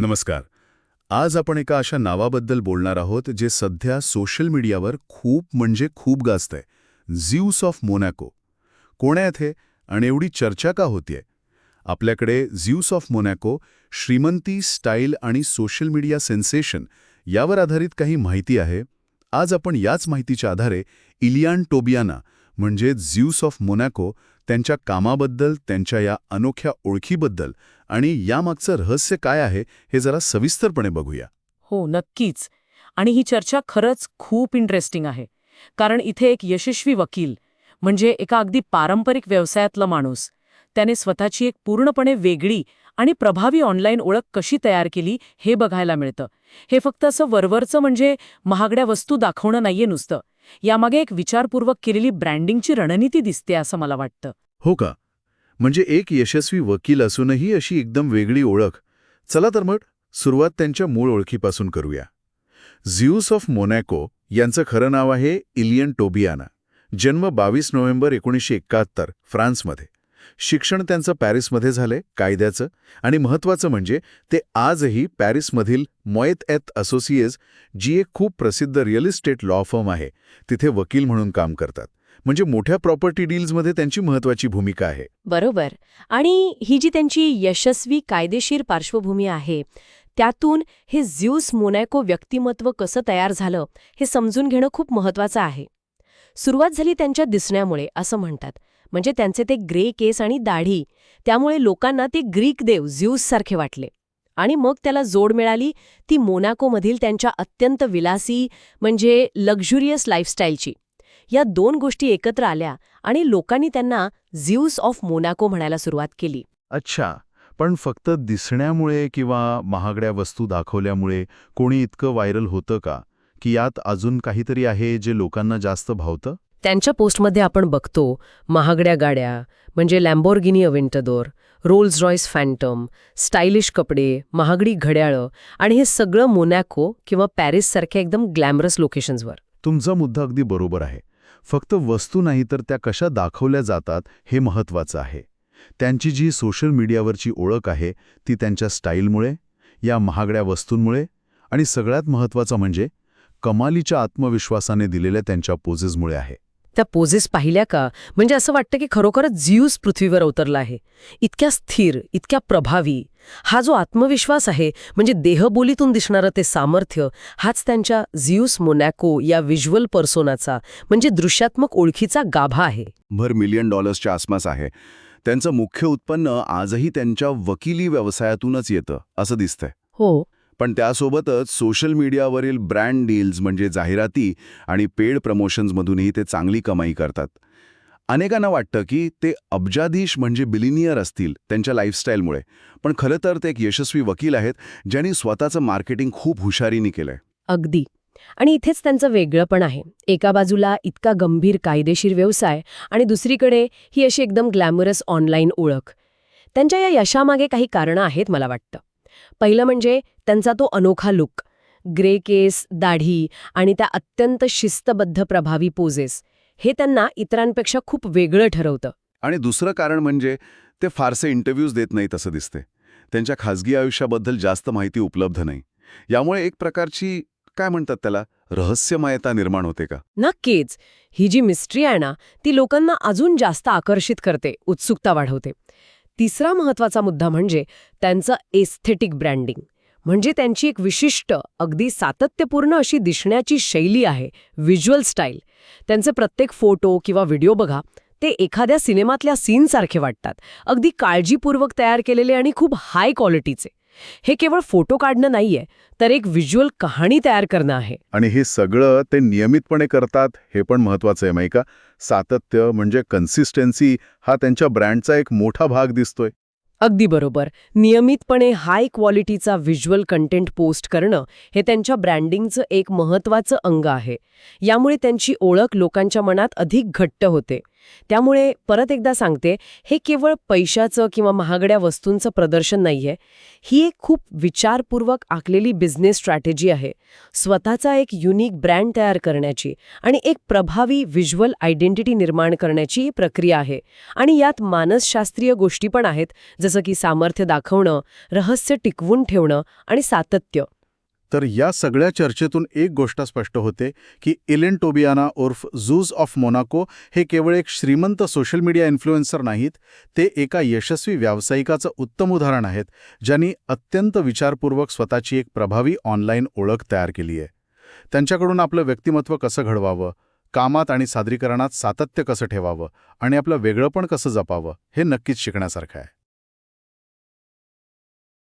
नमस्कार. आज आपण एका अशा नावाबद्दल बोलणार आहोत जे सध्या सोशल मीडियावर खूप म्हणजे खूप गाजतंय. Zeus of Monaco. कोण आहेत हे? आणि एवढी चर्चा का होतीये? आपल्याकडे झ्यूस ऑफ मोनॅको श्रीमंती स्टाईल आणि सोशल मीडिया सेन्सेशन यावर आधारित काही माहिती आहे. आज आपण याच माहितीच्या आधारे इलियान टोबियाना म्हणजे झ्यूस ऑफ मोनॅको त्यांच्या कामाबद्दल त्यांच्या या अनोख्या ओळखीबद्दल आणि यामागचं रहस्य काय आहे हे जरा सविस्तरपणे बघूया. हो नक्कीच. आणि ही चर्चा खरंच खूप इंटरेस्टिंग आहे. कारण इथे एक यशस्वी वकील म्हणजे एका अगदी पारंपरिक व्यवसायातला माणूस त्याने स्वतःची एक पूर्णपणे वेगळी आणि प्रभावी ऑनलाईन ओळख कशी तयार केली हे बघायला मिळतं. हे फक्त असं वरवरचं म्हणजे महागड्या वस्तू दाखवणं नाहीये नुसतं. यामागे एक विचारपूर्वक केलेली ब्रँडिंगची रणनीती दिसते असं मला वाटतं. हो का? म्हणजे एक यशस्वी वकील असूनही अशी एकदम वेगळी ओळख. चला तर मग सुरुवात त्यांच्या मूळ ओळखीपासून करूया. झ्यूस ऑफ मोनॅको यांचं खरं नाव आहे इलियन टोबियाना. जन्म बावीस नोव्हेंबर एकोणीसशे एकाहत्तर फ्रान्समध्ये. शिक्षण त्यांचं पॅरिसमध्ये झालंय कायद्याचं. आणि महत्त्वाचं म्हणजे ते आजही पॅरिसमधील मॉयत एत असोसिएज जी एक खूप प्रसिद्ध रिअल इस्टेट लॉ फर्म आहे तिथे वकील म्हणून काम करतात. म्हणजे मोठ्या प्रॉपर्टी डील्समध्ये त्यांची महत्त्वाची भूमिका आहे. बरोबर. आणि ही जी त्यांची यशस्वी कायदेशीर पार्श्वभूमी आहे त्यातून हे झ्यूस मोनॅको व्यक्तिमत्व कसं तयार झालं हे समजून घेणं खूप महत्वाचं आहे. सुरुवात झाली त्यांच्या दिसण्यामुळे असं म्हणतात. म्हणजे त्यांचे ते ग्रे केस आणि दाढी. त्यामुळे लोकांना ते ग्रीक देव झ्यूससारखे वाटले. आणि मग त्याला जोड मिळाली ती मोनाकोमधील त्यांच्या अत्यंत विलासी म्हणजे लक्झुरियस लाईफस्टाईलची या दोन गोष्टी एकत्र आल्या आणि लोकांनी त्यांना झ्यूस ऑफ मोनाको म्हणायला सुरुवात केली. अच्छा. पण फक्त दिसण्यामुळे किंवा महागड्या वस्तू दाखवल्यामुळे कोणी इतकं व्हायरल होतं का? की यात अजून काहीतरी आहे जे लोकांना जास्त भावतं? त्यांच्या पोस्टमध्ये आपण बघतो महागड्या गाड्या म्हणजे Lamborghini Aventador Rolls Royce Phantom stylish कपडे महागडी घड्याळं आणि हे सगळं मोनॅको किंवा पॅरिससारख्या एकदम ग्लॅमरस लोकेशन्सवर तुमचा मुद्दा अगदी बरोबर आहे. फक्त वस्तू नाही तर त्या कशा दाखवल्या जातात हे महत्त्वाचं आहे. त्यांची जी सोशल मीडियावरची ओळख आहे ती त्यांच्या स्टाईलमुळे या महागड्या वस्तूंमुळे आणि सगळ्यात महत्त्वाचं म्हणजे कमालीच्या आत्मविश्वासाने दिलेल्या त्यांच्या पोजेसमुळे आहे. त्या पोझेस पाहिल्या का? म्हणजे असं वाटतं की खरोखरच जियूस पृथ्वीवर अवतरला आहे. इतक्या स्थिर इतक्या प्रभावी. हा जो आत्मविश्वास आहे म्हणजे देहबोलीतून दिसणारं ते सामर्थ्य हाच त्यांच्या झियूस मोनॅको या व्हिज्युअल पर्सोनाचा म्हणजे दृश्यात्मक ओळखीचा गाभा आहे. भर मिलियन डॉलर्सच्या आसपास आहे. त्यांचं मुख्य उत्पन्न आजही त्यांच्या वकिली व्यवसायातूनच येतं असं दिसतंय. हो. पण त्यासोबतच सोशल मीडियावरील ब्रँड डील्स म्हणजे जाहिराती आणि पेड प्रमोशन्समधूनही ते चांगली कमाई करतात. अनेकांना वाटतं की ते अब्जाधीश म्हणजे बिलिनियर असतील त्यांच्या लाईफस्टाईलमुळे पण खरं तर ते एक यशस्वी वकील आहेत ज्यांनी स्वतःचं मार्केटिंग खूप हुशारीने केलंय. अगदी. आणि इथेच त्यांचं वेगळं पण आहे. एका बाजूला इतका गंभीर कायदेशीर व्यवसाय आणि दुसरीकडे ही अशी एकदम ग्लॅमरस ऑनलाईन ओळख. त्यांच्या या यशामागे काही कारणं आहेत मला वाटतं. पहिलं म्हणजे त्यांचा तो अनोखा लुक ग्रे केस दाढी आणि त्या अत्यंत शिस्तबद्ध प्रभावी पोजेस हे त्यांना इतरांपेक्षा खूप वेगळं ठरवतं. आणि दुसरं कारण म्हणजे ते फारसे इंटरव्ह्यूज देत नाहीत असं दिसते. त्यांच्या खाजगी आयुष्याबद्दल जास्त माहिती उपलब्ध नाही. यामुळे एक प्रकारची काय म्हणतात त्याला रहस्यमयता निर्माण होते का? नक्कीच. ही जी मिस्ट्री आहे ना ती लोकांना अजून जास्त आकर्षित करते उत्सुकता वाढवते. तिसरा महत्त्वाचा मुद्दा म्हणजे त्यांचं एस्थेटिक ब्रँडिंग म्हणजे त्यांची एक विशिष्ट अगदी सातत्यपूर्ण अशी दिसण्याची शैली आहे व्हिज्युअल स्टाईल त्यांचे प्रत्येक फोटो किंवा व्हिडिओ बघा ते एखाद्या सिनेमातल्या सीनसारखे वाटतात. अगदी काळजीपूर्वक तयार केलेले आणि खूप हाय क्वालिटीचे हे केवळ फोटो काढणं नाहीये तर एक व्हिज्युअल कहाणी तयार करणं आहे. आणि हे सगळं ते नियमितपणे करतात हे पण महत्वाचं आहे माहिती का? सातत्य म्हणजे कन्सिस्टन्सी हा त्यांच्या ब्रँडचा एक मोठा भाग दिसतोय. अगदी बरोबर. नियमितपणे हाय क्वालिटीचा व्हिज्युअल कंटेंट पोस्ट करणं हे त्यांच्या ब्रँडिंगचं एक महत्त्वाचं अंग आहे. यामुळे त्यांची ओळख लोकांच्या मनात अधिक घट्ट होते. त्यामुळे परत एकदा सांगते हे केवळ पैशाचं किंवा महागड्या वस्तूंचं प्रदर्शन नाहीये. ही एक खूप विचारपूर्वक आखलेली बिझनेस स्ट्रॅटेजी आहे. स्वतःचा एक युनिक ब्रँड तयार करण्याची आणि एक प्रभावी व्हिज्युअल आयडेंटिटी निर्माण करण्याची ही प्रक्रिया आहे. आणि यात मानसशास्त्रीय गोष्टी पण आहेत जसं की सामर्थ्य दाखवणं रहस्य टिकवून ठेवणं आणि सातत्य. तर या सगळ्या चर्चेतून एक गोष्ट स्पष्ट होते की इलेन टोबियाना उर्फ झूज ऑफ मोनाको हे केवळ एक श्रीमंत सोशल मीडिया इन्फ्लुएन्सर नाहीत ते एका यशस्वी व्यावसायिकाचं उत्तम उदाहरण आहेत ज्यांनी अत्यंत विचारपूर्वक स्वतःची एक प्रभावी ऑनलाईन ओळख तयार केली आहे. त्यांच्याकडून आपलं व्यक्तिमत्व कसं घडवावं कामात आणि सादरीकरणात सातत्य कसं ठेवावं आणि आपलं वेगळंपण कसं जपावं हे नक्कीच शिकण्यासारखं आहे.